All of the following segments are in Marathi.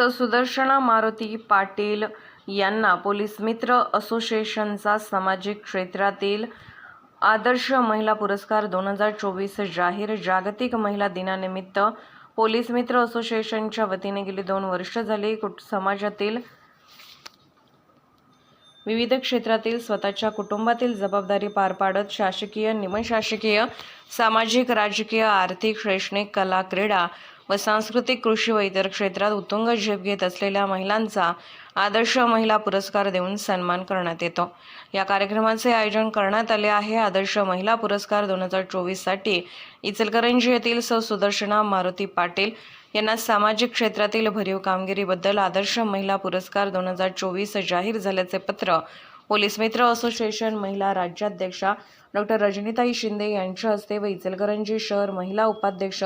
सुदर्शना मारुती पाटील यांना पोलीस मित्र असोसिएशनचा सामाजिक क्षेत्रातील आदर्श महिला पुरस्कार दोन हजार चोवीस जाहीर जागतिक महिला दिनानिमित्त पोलीस मित्र असोसिएशनच्या वतीने गेली दोन वर्ष झाली. कुट समाजातील विविध क्षेत्रातील स्वतःच्या कुटुंबातील जबाबदारी पार पाडत शासकीय निमशासकीय सामाजिक राजकीय आर्थिक शैक्षणिक कला क्रीडा व सांस्कृतिक कृषी व इतर क्षेत्रात उत्तुंग झेप घेत असलेल्या महिलांचा आदर्श महिला पुरस्कार देऊन सन्मान करण्यात येतो. या कार्यक्रमाचे आयोजन करण्यात आले आहे. आदर्श महिला पुरस्कार दोन हजार चोवीससाठी इचलकरंजी येथील स सुदर्शना मारुती पाटील यांना सामाजिक क्षेत्रातील भरीव कामगिरीबद्दल आदर्श महिला पुरस्कार दोन हजार चोवीस जाहीर झाल्याचे पत्र पोलीस मित्र असोसिएशन महिला राज्याध्यक्षा डॉक्टर रजनीताई शिंदे यांच्या हस्ते व इचलकरंजी शहर महिला उपाध्यक्ष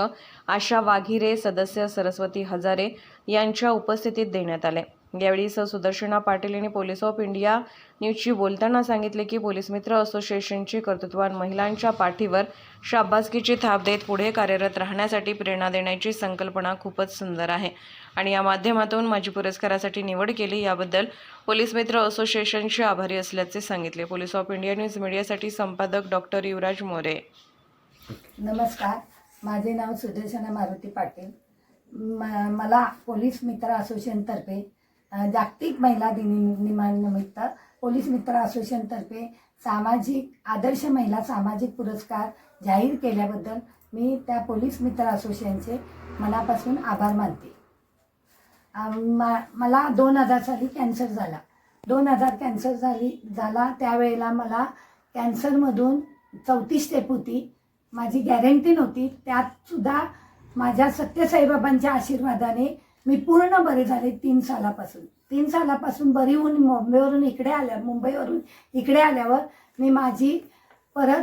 आशा वाघिरे सदस्य सरस्वती हजारे यांच्या उपस्थितीत देण्यात आले. यावेळी स सुदर्शना पाटील यांनी पोलीस ऑफ इंडिया न्यूजशी बोलताना सांगितले की पोलीस मित्र असोसिएशनची कर्तृत्वान महिलांच्या पाठीवर शाबासकीची थाप देत पुढे कार्यरत राहण्यासाठी प्रेरणा देण्याची संकल्पना खूपच सुंदर आहे. आणि या माध्यमातून माझी पुरस्कारासाठी निवड केली याबद्दल पोलीस मित्र असोसिएशनचे आभारी असल्याचे सांगितले. पोलीस ऑफ इंडिया न्यूज मीडियासाठी संपादक डॉक्टर युवराज मोरे. नमस्कार. माझे नाव सुदर्शना मारुती पाटील. मला पोलीस मित्र असोसिएशनतर्फे जागतिक महिला दिनिनिमित्त पोलीस मित्र असोसिएशनतर्फे सामाजिक आदर्श महिला सामाजिक पुरस्कार जाहीर केल्याबद्दल मी त्या पोलीस मित्र असोसिएशनचे मनापासून आभार मानते. मा मला दोन हजार साली कॅन्सर झाला. दोन हजार कॅन्सर झाली झाला त्यावेळेला मला कॅन्सरमधून चौथी स्टेप होती. माझी गॅरंटी नव्हती. त्यातसुद्धा माझ्या सत्यसाईबाबांच्या आशीर्वादाने मी पूर्ण बरे झाले तीन सालापासून. तीन सालापासून बरी होऊन मुंबईवरून इकडे आल्या मुंबईवरून इकडे आल्यावर मी माझी परत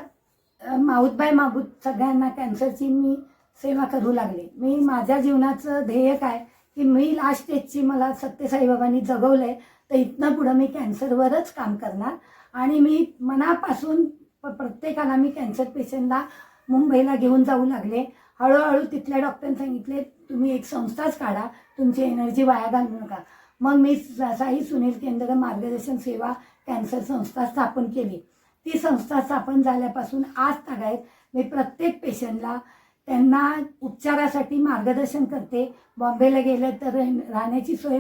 माऊतबाई मागूत सगळ्यांना कॅन्सरची मी सेवा करू लागले. मी माझ्या जीवनाचं ध्येय काय? की मी लास्ट स्टेजची मला सत्यसाईबाबांनी जगवलं आहे तर इथनं पुढं मी कॅन्सरवरच काम करणार. आणि मी मनापासून प- प्रत्येकाला मी कॅन्सर पेशंटला मुंबईला घेऊन जाऊ लागले. हळूहळू तिथल्या डॉक्टरांनी सांगितले तुम्ही एक संस्थाच काढा तुमची एनर्जी वाया घालू नका. मग मी साई सुनील केंद्र मार्गदर्शन सेवा कॅन्सर संस्था स्थापन केली. ती संस्था स्थापन झाल्यापासून आज तागायत मी प्रत्येक पेशंटला त्यांना उपचारासाठी मार्गदर्शन करते. बॉम्बेला गेलं तर राहण्याची सोय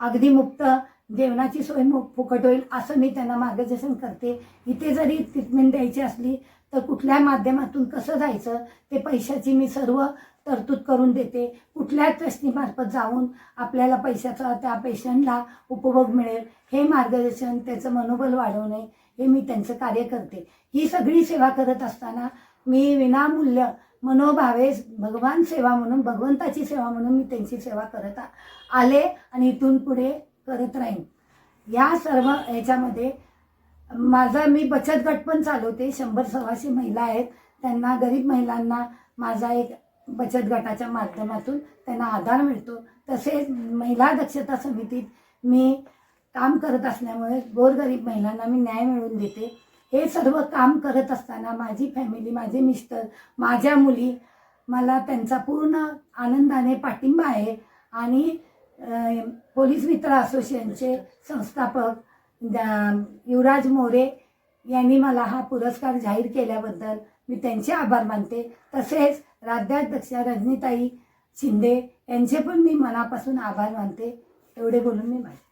अगदी मुक्त जेवणाची सोय फुकट होईल असं मी त्यांना मार्गदर्शन करते. इथे जरी ट्रीटमेंट द्यायची असली तर कुठल्या माध्यमातून कसं जायचं ते पैशाची मी सर्व तरतूद करून देते. कुठल्या ट्रस्टीमार्फत जाऊन आपल्याला पैशाचा त्या पेशंटला उपभोग मिळेल हे मार्गदर्शन त्याचं मनोबल वाढवणे हे मी त्यांचं कार्य करते. ही सगळी सेवा करत असताना मी विनामूल्य मनोभावे भगवान सेवा म्हणून भगवंताची सेवा म्हणून मी त्यांची सेवा करत आले आणि इथून पुढे करत राहीन. या सर्व याच्यामध्ये माझा मी बचत गट पण चालवते. शंभर सव्वाशे महिला आहेत. त्यांना गरीब महिलांना माझा एक बचत गटाच्या माध्यमातून त्यांना आधार मिळतो. तसेच महिला दक्षता समितीत मी काम करत असल्यामुळे गोरगरीब महिलांना मी न्याय मिळवून देते. हे सर्व काम करत असताना माझी फॅमिली माझे मिस्टर माझ्या मुली मला त्यांचा पूर्ण आनंदाने पाठिंबा आहे. आणि पोलीस मित्र असोसिएशनचे संस्थापक युवराज मोरे यांनी मला हा पुरस्कार जाहीर केल्याबद्दल मी त्यांचे आभार मानते. तसेच राज्याध्यक्ष रजनीताई शिंदे यांचे पण मी मनापासून आभार मानते. एवढे बोलून मी मानते